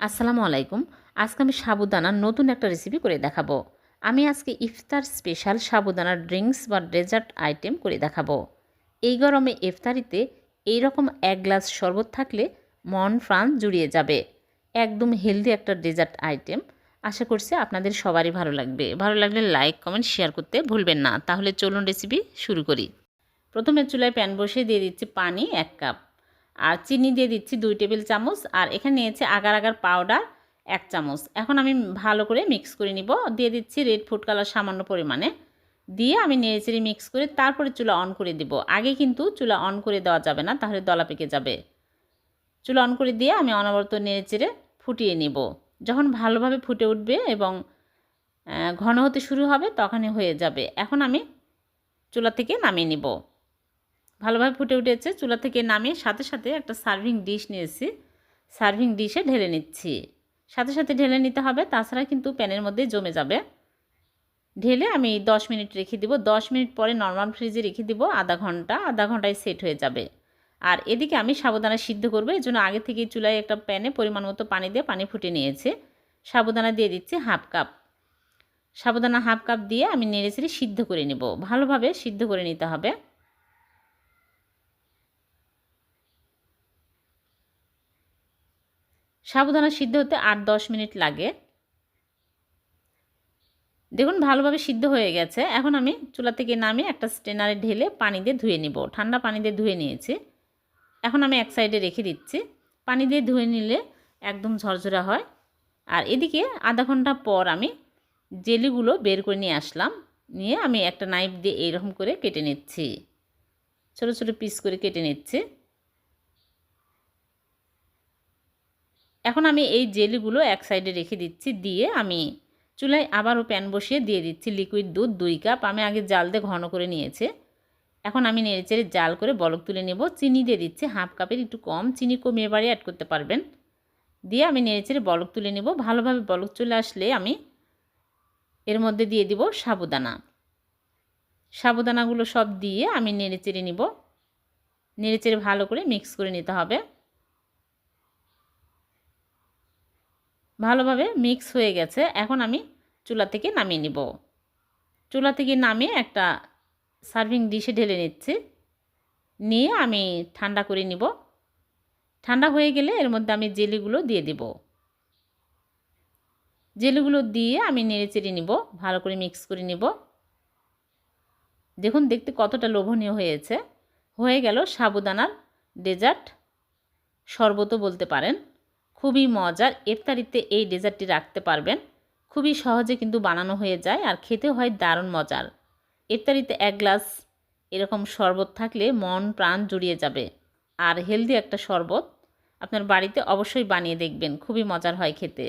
আসসালামু আলাইকুম। আজকে আমি সাবুদানার নতুন একটা রেসিপি করে দেখাবো। আমি আজকে ইফতার স্পেশাল সাবুদানার ড্রিঙ্কস বা ডেজার্ট আইটেম করে দেখাবো। এই গরমে ইফতারিতে এই রকম এক গ্লাস শরবত থাকলে মন প্রাণ জুড়িয়ে যাবে। একদম হেলদি একটা ডেজার্ট আইটেম আশা করছি আপনাদের সবারই ভালো লাগবে। ভালো লাগলে লাইক কমেন্ট শেয়ার করতে ভুলবেন না। তাহলে চলুন রেসিপি শুরু করি। প্রথমে চুলায় প্যান বসিয়ে দিয়ে দিচ্ছি পানি এক কাপ আর চিনি দিয়ে দিচ্ছি দুই টেবিল চামচ, আর এখানে নিয়েছি আগার আগার পাউডার এক চামচ। এখন আমি ভালো করে মিক্স করে নিব। দিয়ে দিচ্ছি রেড ফুড কালার সামান্য পরিমাণে। দিয়ে আমি নেড়েচেড়ে মিক্স করে তারপরে চুলা অন করে দিব। আগে কিন্তু চুলা অন করে দেওয়া যাবে না, তাহলে দলা পেকে যাবে। চুলা অন করে দিয়ে আমি অনবরত নেড়েচেড়ে ফুটিয়ে নিব। যখন ভালোভাবে ফুটে উঠবে এবং ঘন হতে শুরু হবে, তখনই হয়ে যাবে। এখন আমি চুলা থেকে নামিয়ে নিব। ভালোভাবে ফুটে উঠেছে। চুলা থেকে নামিয়ে সাথে সাথে একটা সার্ভিং ডিশ নিয়েছি। সার্ভিং ডিশে ঢেলে নিচ্ছি। সাথে সাথে ঢেলে নিতে হবে, তাছাড়া কিন্তু প্যানের মধ্যে জমে যাবে। ঢেলে আমি 10 মিনিট রেখে দিব। 10 মিনিট পরে নর্মাল ফ্রিজে রেখে দিব। আধা ঘণ্টা, আধা ঘন্টায় সেট হয়ে যাবে। আর এদিকে আমি সাবুদানা সিদ্ধ করব। এই জন্য আগে থেকেই চুলায় একটা প্যানে পরিমাণ মতো পানি দিয়ে পানি ফুটে নিয়েছে। সাবুদানা দিয়ে দিচ্ছি হাফ কাপ সাবুদানা হাফ কাপ দিয়ে আমি নেড়ে চেড়ে সিদ্ধ করে নেব। ভালোভাবে সিদ্ধ করে নিতে হবে। সাবুদানা সিদ্ধ হতে আট দশ মিনিট লাগে। দেখুন, ভালোভাবে সিদ্ধ হয়ে গেছে। এখন আমি চুলা থেকে নামিয়ে একটা স্টেনারে ঢেলে পানি দিয়ে ধুয়ে নিব। ঠান্ডা পানি দিয়ে ধুয়ে নিয়েছি। এখন আমি এক সাইডে রেখে দিচ্ছি। পানি দিয়ে ধুয়ে নিলে একদম ঝরঝরা হয়। আর এদিকে আধা ঘণ্টা পর আমি জেলিগুলো বের করে নিয়ে আসলাম। নিয়ে আমি একটা নাইফ দিয়ে এইরকম করে কেটে নিচ্ছি। ছোটো ছোটো পিস করে কেটে নিচ্ছি। এখন আমি এই জেলিগুলো এক সাইডে রেখে দিচ্ছি, দিয়ে আমি চুলায় আবারও প্যান বসিয়ে দিয়ে দিচ্ছি লিকুইড দুধ দুই কাপ। আমি আগে জাল দিয়ে ঘন করে নিয়েছি। এখন আমি নেড়েচেড়ে জাল করে বলক তুলে নেব। চিনি দিয়ে দিচ্ছি হাফ কাপের, একটু কম। চিনি কমিয়ে বাড়ি অ্যাড করতে পারবেন। দিয়ে আমি নেড়েচেড়ে বলক তুলে নেব। ভালোভাবে বলক চলে আসলে আমি এর মধ্যে দিয়ে দিব সাবুদানা। সাবুদানাগুলো সব দিয়ে আমি নেড়েচেড়ে নিব। নেড়েচেড়ে ভালো করে মিক্স করে নিতে হবে। ভালোভাবে মিক্স হয়ে গেছে। এখন আমি চুলা থেকে নামিয়ে নিব। চুলা থেকে নামিয়ে একটা সার্ভিং ডিশে ঢেলে নিচ্ছি। নিয়ে আমি ঠান্ডা করে নিব। ঠান্ডা হয়ে গেলে এর মধ্যে আমি জেলিগুলো দিয়ে দিব। জেলিগুলো দিয়ে আমি নেড়ে চেড়ে নিব, ভালো করে মিক্স করে নিব। দেখুন, দেখতে কতটা লোভনীয় হয়েছে। হয়ে গেল সাবুদানার ডেজার্ট শরবতও বলতে পারেন। খুবই মজার। ইফতারিতে এই ডেজার্টটি রাখতে পারবেন। খুবই সহজে কিন্তু বানানো হয়ে যায় আর খেতে হয় দারুণ মজার। ইফতারিতে এক গ্লাস এরকম শরবত থাকলে মন, প্রাণ জুড়িয়ে যাবে। আর হেলদি একটা শরবত আপনার বাড়িতে অবশ্যই বানিয়ে দেখবেন। খুবই মজার হয় খেতে।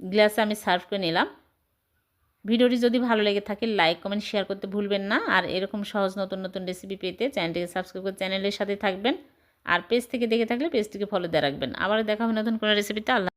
গ্লাসে আমি সার্ভ করে নিলাম। ভিডিওটি যদি ভালো লেগে থাকে, লাইক, কমেন্ট, শেয়ার করতে ভুলবেন না। আর এরকম সহজ নতুন নতুন রেসিপি পেতে চ্যানেলটিকে সাবস্ক্রাইব করে চ্যানেলের সাথে থাকবেন। আর পেজ থেকে দেখে থাকলে পেজটিকে ফলো দিয়ে রাখবেন। আবার দেখা হবে নতুন কোনো রেসিপিতে আল্লাহ